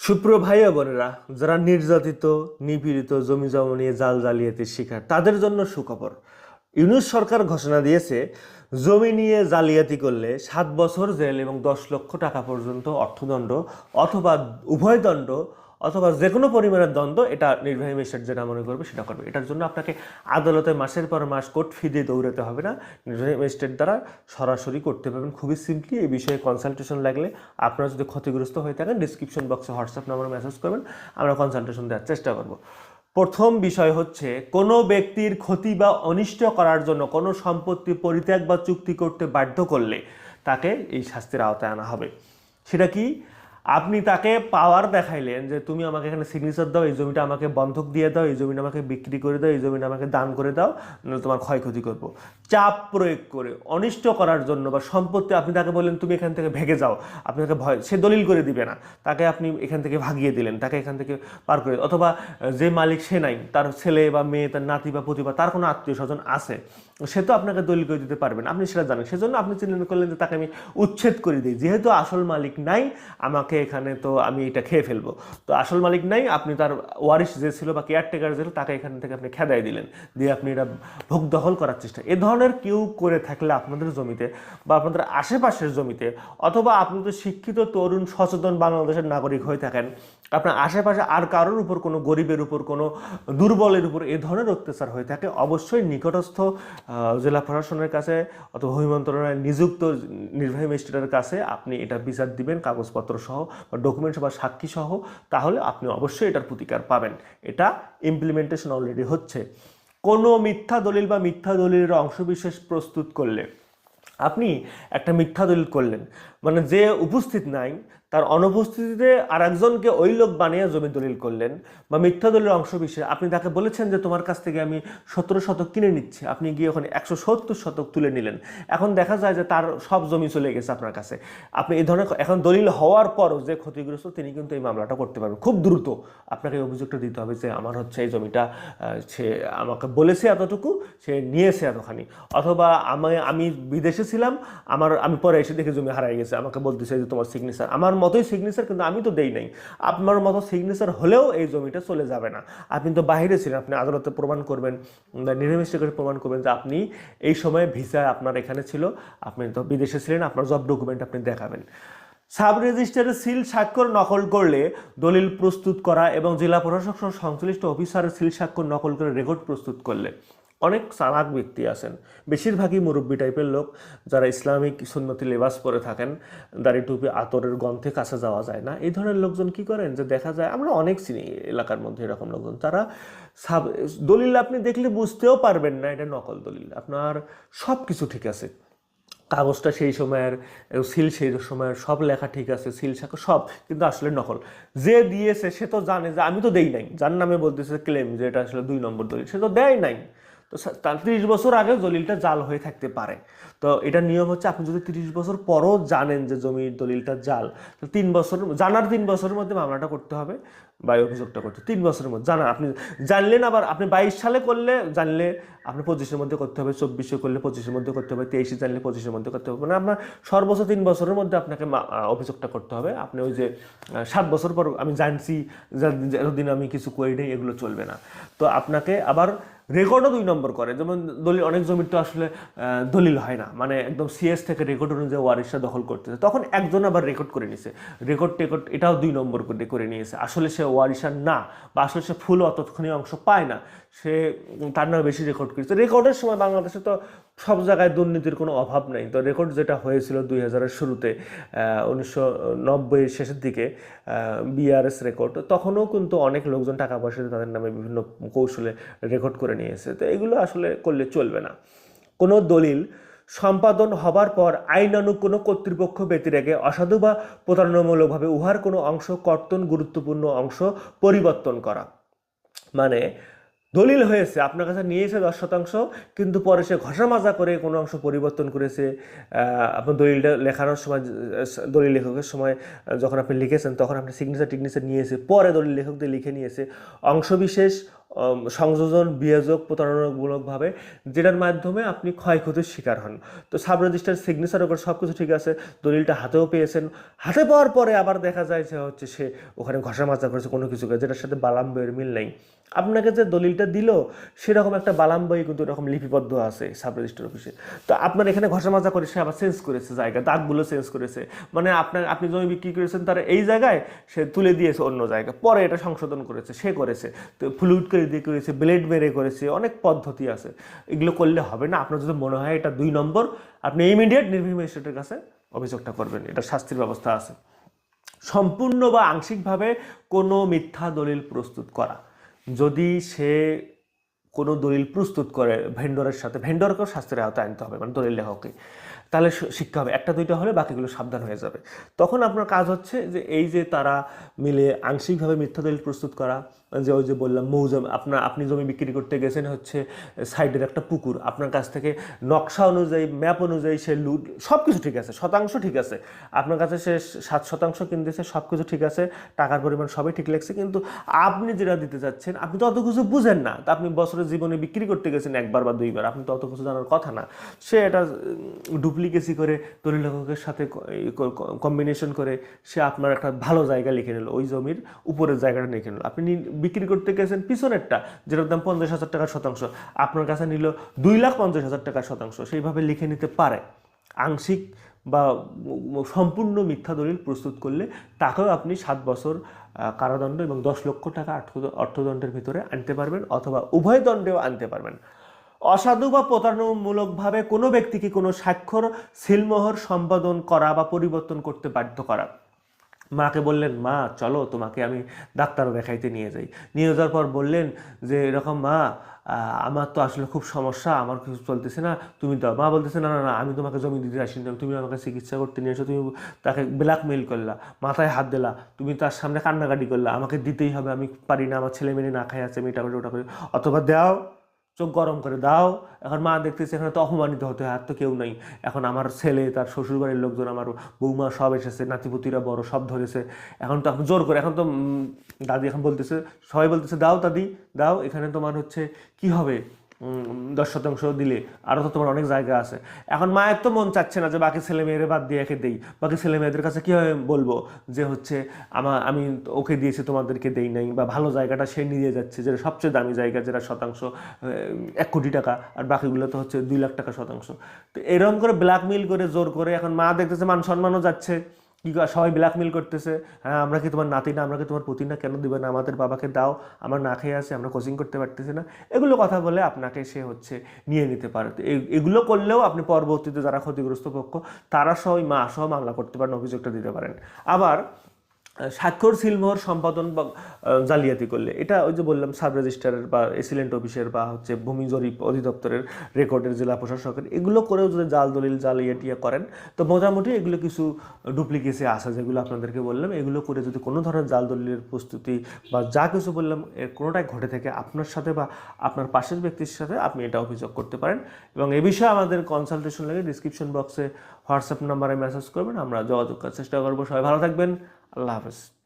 সুপ্রিয় ভাই বোনেরা, যারা নির্যাতিত, নিপীড়িত, জমি জমা নিয়ে জাল জালিয়াতির শিকার, তাদের জন্য সুখবর। ইউনুস সরকার ঘোষণা দিয়েছে, জমি নিয়ে জালিয়াতি করলে সাত বছর জেল এবং দশ লক্ষ টাকা পর্যন্ত অর্থদণ্ড অথবা উভয় দণ্ড অথবা যে কোনো পরিমাণের দ্বন্দ্ব, এটা নির্বাহী ম্যাজিস্ট্রেট যেটা মনে করবে সেটা করবে। এটার জন্য আপনাকে আদালতে মাসের পর মাস কোর্ট ফি দিয়ে দৌড়াতে হবে না। নির্বাহী ম্যাজিস্ট্রেট দ্বারা সরাসরি করতে পারবেন। খুবই সিম্পলি এই বিষয়ে কনসালটেশন লাগলে আপনারা যদি ক্ষতিগ্রস্ত হয়ে থাকেন ডিসক্রিপশন বক্সে হোয়াটসঅ্যাপ নাম্বার মেসেজ করবেন, আমরা কনসালটেশন দেওয়ার চেষ্টা করব। প্রথম বিষয় হচ্ছে, কোনো ব্যক্তির ক্ষতি বা অনিষ্ট করার জন্য কোনো সম্পত্তি পরিত্যাগ বা চুক্তি করতে বাধ্য করলে তাকে এই শাস্তির আওতায় আনা হবে। সেটা কি? আপনি তাকে পাওয়ার দেখাইলেন যে তুমি আমাকে এখানে সিগনেচার দাও, এই জমিটা আমাকে বন্ধক দিয়ে দাও, এই জমিটা আমাকে বিক্রি করে দাও, এই জমিটা আমাকে দান করে দাও তোমার ক্ষয়ক্ষতি করব। চাপ প্রয়োগ করে, অনিষ্ট করার জন্য বা সম্পত্তি, আপনি তাকে বললেন, তুমি এখান থেকে ভেগে যাও। আপনি তাকে ভয়, সে দলিল করে দিবে না। তাকে আপনি এখান থেকে ভাগিয়ে দিলেন, তাকে এখান থেকে পার করে অথবা যে মালিক সে নাই, তার ছেলে বা মেয়ে, তার নাতি বা প্রতিভা তার কোনো আত্মীয় স্বজন আছে, সে তো আপনাকে দলিল করে দিতে পারবে না। আপনি সেটা জানেন। সেজন্য আপনি চিন্তা করলেন যে তাকে আমি উচ্ছেদ করে দিই। যেহেতু আসল মালিক নাই, আমাকে এখানে, তো আমি এটা খেয়ে ফেলব। তো আসল মালিক নাই, আপনি তার ওয়ারিশ যে ছিল বা কেয়ারটেকার যে তাকে এখান থেকে আপনি খেদাই দিলেন। দিয়ে আপনি এটা ভোগ দখল করার চেষ্টা। এ ধরনের কেউ করে থাকলে আপনাদের জমিতে বা আপনাদের আশেপাশের জমিতে, অথবা আপনি তো শিক্ষিত তরুণ, সচেতন বাংলাদেশের নাগরিক হয়ে থাকেন আপনার আশেপাশে আর কারোর উপর কোনো গরিবের উপর, কোনো দুর্বলের উপর এ ধরনের অত্যাচার হয়ে থাকে। অবশ্যই নিকটস্থ জেলা প্রশাসনের কাছে অথবা ভূমি মন্ত্রণালয়ের নিযুক্ত নির্বাহী ম্যাজিস্ট্রেটের কাছে আপনি এটা বিচার দিবেন, কাগজপত্র সহ বা ডকুমেন্টস বা সাক্ষী সহ, তাহলে আপনি অবশ্যই এটার প্রতিকার পাবেন। এটা ইমপ্লিমেন্টেশন অলরেডি হচ্ছে। কোনো মিথ্যা দলিল বা মিথ্যা দলিলের অংশবিশেষ প্রস্তুত করলে, আপনি একটা মিথ্যা দলিল করলেন মানে যে উপস্থিত নাই তার অনুপস্থিতিতে আর একজনকে ওই লোক বানিয়ে জমি দলিল করলেন বা মিথ্যা দলিলের অংশ বিশেষ আপনি তাকে বলেছেন যে তোমার কাছ থেকে আমি সতেরো শতক কিনে নিচ্ছি। আপনি গিয়ে ওখানে একশো সত্তর শতক তুলে নিলেন। এখন দেখা যায় যে তার সব জমি চলে গেছে আপনার কাছে। আপনি এই ধরনের এখন দলিল হওয়ার পরও যে ক্ষতিগ্রস্ত, তিনি কিন্তু এই মামলাটা করতে পারবেন। খুব দ্রুত আপনাকে অভিযোগটা দিতে হবে যে আমার হচ্ছে এই জমিটা সে আমাকে বলেছে এতটুকু, সে নিয়েছে এতখানি। অথবা আমি আমি বিদেশে ছিলাম, আমার, আমি পরে এসে দেখে জমি হারাই গেছে। আমাকে বলতেছে যে তোমার সিগনেচার আমার মতোই সিগনেচার কিন্তু আমি তো দেই নাই। আপনার মতো সিগনেচার হলেও এই জমিটা চলে যাবে না। আপনি তো বাইরে ছিলেন, আপনি আদালতে প্রমাণ করবেন নিরামিষ করে প্রমাণ করবেন যে আপনি এই সময় ভিসা আপনার এখানে ছিল, আপনি তো বিদেশে ছিলেন, আপনার জব ডকুমেন্ট আপনি দেখাবেন। সাব রেজিস্টারে সিল স্বাক্ষর নকল করলে দলিল প্রস্তুত করা এবং জেলা প্রশাসক সংশ্লিষ্ট অফিসারের সিল স্বাক্ষর নকল করে রেকর্ড প্রস্তুত করলে। অনেক চালাক ব্যক্তি আছেন। বেশিরভাগই মুরব্বী টাইপের লোক যারা ইসলামিক সুন্নতি লেবাস পরে থাকেন, দাড়ি টুপি আতরের গন্থে কাছে যাওয়া যায় না। এই ধরনের লোকজন কি করেন? যে দেখা যায় আমরা অনেক চিনি এলাকার মধ্যে এরকম লোকজন। তারা সাব, দলিল আপনি দেখলে বুঝতেও পারবেন না এটা নকল দলিল। আপনার সব কিছু ঠিক আছে। কাগজটা সেই সময়ের, সিল সেই সময়ের, সব লেখা ঠিক আছে, সিল শাখা সব, কিন্তু আসলে নকল। যে দিয়েছে সে তো জানে যে আমি তো দেই নাই। যার নামে বলতেছে ক্লেম যে এটা আসলে দুই নম্বর দলিল, সে তো দেয় নাই। তো তার ত্রিশ বছর আগে জলিলটা জাল হয়ে থাকতে পারে। তো এটা নিয়ম হচ্ছে আপনি যদি তিরিশ বছর পরও জানেন যে জমির দলিলটা জাল তিন বছর, জানার তিন বছরের মধ্যে মামলাটা করতে হবে বা অভিযোগটা করতে তিন বছরের মধ্যে, জানা, আপনি জানলেন আবার, আপনি বাইশ সালে করলে জানলে আপনি পঁচিশের মধ্যে করতে হবে, চব্বিশে করলে পঁচিশের মধ্যে করতে হবে, তেইশে জানলে পঁচিশের মধ্যে করতে হবে মানে আপনার সর্বোচ্চ তিন বছরের মধ্যে আপনাকে অভিযোগটা করতে হবে, আপনি ওই যে সাত বছর পর আমি জানছি, যা- যে এতদিন আমি কিছু করি নাই, এগুলো চলবে না। তো আপনাকে আবার রেকর্ডও দুই নম্বর করে, যেমন দলিল, অনেক জমির তো আসলে দলিল হয় না মানে একদম সিএস থেকে রেকর্ড অনুযায়ী ওয়ারিশা দখল করতেছে। তখন একজন আবার রেকর্ড করে নিছে। রেকর্ড টেকর্ড এটাও দুই নম্বর করে করে নিয়েছে। আসলে সে ওয়ারিশার না, বা আসলে সে ফুল অতক্ষণই অংশ পায় না। সে তার নামে বেশি রেকর্ড করেছে। রেকর্ডের সময় বাংলাদেশে তো সব জায়গায় দুর্নীতির কোনো অভাব নেই। তো রেকর্ড যেটা হয়েছিল দুই হাজারের শুরুতে উনিশশো নব্বইয়ের শেষের দিকে বিআরএস রেকর্ড তখনও কিন্তু অনেক লোকজন টাকা পয়সা তাদের নামে বিভিন্ন কৌশলে রেকর্ড করে নিয়েছে। তো এগুলো আসলে করলে চলবে না। কোনো দলিল সম্পাদন হবার পর আইনানুগ কোনো কর্তৃপক্ষ ব্যতিরেকে অসাধু বা প্রতারণামূলকভাবে উহার কোনো অংশ কর্তন গুরুত্বপূর্ণ অংশ পরিবর্তন করা। মানে দলিল হয়েছে, আপনার কাছে নিয়েছে দশ শতাংশ, কিন্তু পরে সে ঘষা মাজা করে কোনো অংশ পরিবর্তন করেছে। আপনার দলিলটা লেখানোর সময় দলিল লেখকের সময় যখন আপনি লিখেছেন, তখন আপনি সিগনেচার টিগনেচার নিয়েছে, পরে দলিল লেখকদের লিখে নিয়েছে। অংশবিশেষ সংযোজন, বিয়োজক, প্রতারণামূলকভাবে, যেটার মাধ্যমে আপনি ক্ষয়ক্ষতির শিকার হন। তো সাব রেজিস্টার সিগনেচার ওপর সব কিছু ঠিক আছে, দলিলটা হাতেও পেয়েছেন। হাতে পাওয়ার পরে আবার দেখা যায় যে হচ্ছে সে ওখানে ঘষা মাজা করেছে কোনো কিছু যেটার সাথে বালাম বইয়ের মিল নেই। আপনাকে যে দলিলটা দিল, সেরকম একটা বালাম বই কিন্তু এরকম লিপিবদ্ধ আছে সাব রেজিস্টার অফিসে। তো আপনার এখানে ঘষা মাজা করে সে আবার চেঞ্জ করেছে জায়গা, দাগগুলো চেঞ্জ করেছে। মানে আপনার, আপনি জমি বিক্রি করেছেন তার এই জায়গায়, সে তুলে দিয়েছে অন্য জায়গায় পরে এটা সংশোধন করেছে, সে করেছে। তো ফ্লুইড করে দিয়ে করেছে ব্লেড মেরে করেছে, অনেক পদ্ধতি আছে। এগুলো করলে হবে না। আপনার যদি মনে হয় এটা দুই নম্বর, আপনি ইমিডিয়েট নির্ভী ম্যাজিস্ট্রেটের কাছে অভিযোগটা করবেন। এটা শাস্তির ব্যবস্থা আছে। সম্পূর্ণ বা আংশিকভাবে কোনো মিথ্যা দলিল প্রস্তুত করা। যদি সে কোনো দলিল প্রস্তুত করে ভেন্ডরের সাথে ভেন্ডরকেও শাস্তির আওতায় আনতে হবে মানে দলিল লেখককে। তাহলে শিক্ষা হবে। একটা, দুইটা হলে বাকিগুলো সাবধান হয়ে যাবে। তখন আপনার কাজ হচ্ছে যে, এই যে তারা মিলে আংশিকভাবে মিথ্যা দলিল প্রস্তুত করা যে ওই যে বললাম মৌজম আপনার, আপনি জমি বিক্রি করতে গেছেন হচ্ছে সাইডের একটা পুকুর। আপনার কাছ থেকে নকশা অনুযায়ী, ম্যাপ অনুযায়ী সে লুট সব কিছু ঠিক আছে, শতাংশ ঠিক আছে। আপনার কাছে সে সাত শতাংশ কিনতেছে সব কিছু ঠিক আছে, টাকার পরিমাণ সবই ঠিক লাগছে, কিন্তু আপনি যেটা দিতে চাচ্ছেন, আপনি তো অত কিছু বুঝেন না। তা আপনি বছরের জীবনে বিক্রি করতে গেছেন একবার বা দুইবার, আপনি তো অত কিছু জানার কথা না। সে এটা ডুপ্লিকেসি করে দলিল লেখকের সাথে কম্বিনেশন করে সে আপনার একটা ভালো জায়গা লিখে নিল, ওই জমির উপরের জায়গাটা লিখে নিল। আপনি বিক্রি করতে গেছেন পিছনেরটা, যেটার দাম পঞ্চাশ হাজার টাকার শতাংশ। আপনার কাছে নিল দুই লাখ পঞ্চাশ হাজার টাকার শতাংশ, সেইভাবে লিখে নিতে পারে। আংশিক বা সম্পূর্ণ মিথ্যা দলিল প্রস্তুত করলে তাকেও আপনি সাত বছর কারাদণ্ড এবং দশ লক্ষ টাকা অর্থ- অর্থদণ্ডের ভিতরে আনতে পারবেন অথবা উভয় দণ্ডেও আনতে পারবেন। অসাধু বা প্রতারণামূলকভাবে কোনো ব্যক্তিকে কোনো স্বাক্ষর, সিলমোহর সম্পাদন করা বা পরিবর্তন করতে বাধ্য করা। মাকে বললেন, মা, চলো তোমাকে আমি ডাক্তার দেখাইতে নিয়ে যাই। নিয়ে যাওয়ার পর বললেন যে, এরকম মা আমার তো আসলে খুব সমস্যা, আমার কিছু চলতেছে না। তুমি দাও। মা বলতেছে, না না না, আমি তোমাকে জমি দিতে আসিনি তুমি আমাকে চিকিৎসা করতে নিয়ে এসো, তুমি তাকে ব্ল্যাকমেইল করলা, মাথায় হাত দিলা, তুমি তার সামনে কান্নাকাটি করলা, আমাকে দিতেই হবে, আমি পারি না, আমার ছেলে মেয়ে না খাই আছে আমি এটা করে ওটা করে। অথবা দাও চোখ গরম করে দাও। এখন মা দেখতেছে এখানে তো অপমানিত হতে হয়, আর তো কেউ নাই। এখন আমার ছেলে, তার শ্বশুরবাড়ির লোকজন, আমার বৌমা সব এসেছে, নাতিপুতিরা বড়, সব ধরেছে। এখন তো এখন জোর করে, এখন তো দাদি এখন বলতেছে, সবাই বলতেছে, দাও দাদি, দাও, এখানে তোমার হচ্ছে কি হবে? দশ শতাংশ দিলে। আরও তো তোমার অনেক জায়গা আছে। এখন মায়ের তো মন চাচ্ছে না যে বাকি ছেলে মেয়েদের বাদ দিয়ে একে দেই। বাকি ছেলে মেয়েদের কাছে কীভাবে বলব? যে হচ্ছে আমার আমি ওকে দিয়েছি, তোমাদেরকে দেই নাই বা ভালো জায়গাটা সে নিয়ে যাচ্ছে, যেটা সবচেয়ে দামি জায়গা, যেটা শতাংশ এক কোটি টাকা, আর বাকিগুলো তো হচ্ছে দুই লাখ টাকা শতাংশ। তো এরকম করে ব্ল্যাকমেইল করে, জোর করে এখন মা দেখতেছে মান সম্মানও যাচ্ছে। কি সবাই ব্ল্যাকমেল করতেছে হ্যাঁ আমরা কি তোমার নাতি না? আমরা কি তোমার পুতি না? কেন দিবে না? আমাদের বাবাকে দাও, আমরা না খেয়ে আসি আমরা কোচিং করতে পারতেছি না। এগুলো কথা বলে আপনাকে সে হচ্ছে নিয়ে নিতে পারে। এগুলো করলেও আপনি পরবর্তীতে যারা ক্ষতিগ্রস্ত পক্ষ, তারা সহ মা সহ মামলা করতে পারেন, অভিযোগটা দিতে পারেন। আবার স্বাক্ষর সিলমোহর সম্পাদন বা জালিয়াতি করলে। এটা ওই যে বললাম, সাব রেজিস্ট্রারের বা এসিলেন্ট অফিসের বা হচ্ছে ভূমি জরিপ অধিদপ্তরের রেকর্ডের জেলা প্রশাসকের, এগুলো করেও যদি জাল দলিল জালিয়াটিয়া করেন, তো মোটামুটি এগুলো কিছু ডুপ্লিকেসি আছে যেগুলো আপনাদেরকে বললাম। এগুলো করে যদি কোনো ধরনের জাল দলিলের প্রস্তুতি বা যা কিছু বললাম, এর কোনোটাই ঘটে থাকে আপনার সাথে বা আপনার পাশের ব্যক্তির সাথে, আপনি এটা অভিযোগ করতে পারেন। এবং এ বিষয়ে আমাদের কনসালটেশন লাগে ডিসক্রিপশন বক্সে হোয়াটসঅ্যাপ নাম্বারে মেসেজ করবেন, আমরা যোগাযোগ করার চেষ্টা করব। সবাই ভালো থাকবেন। palavras.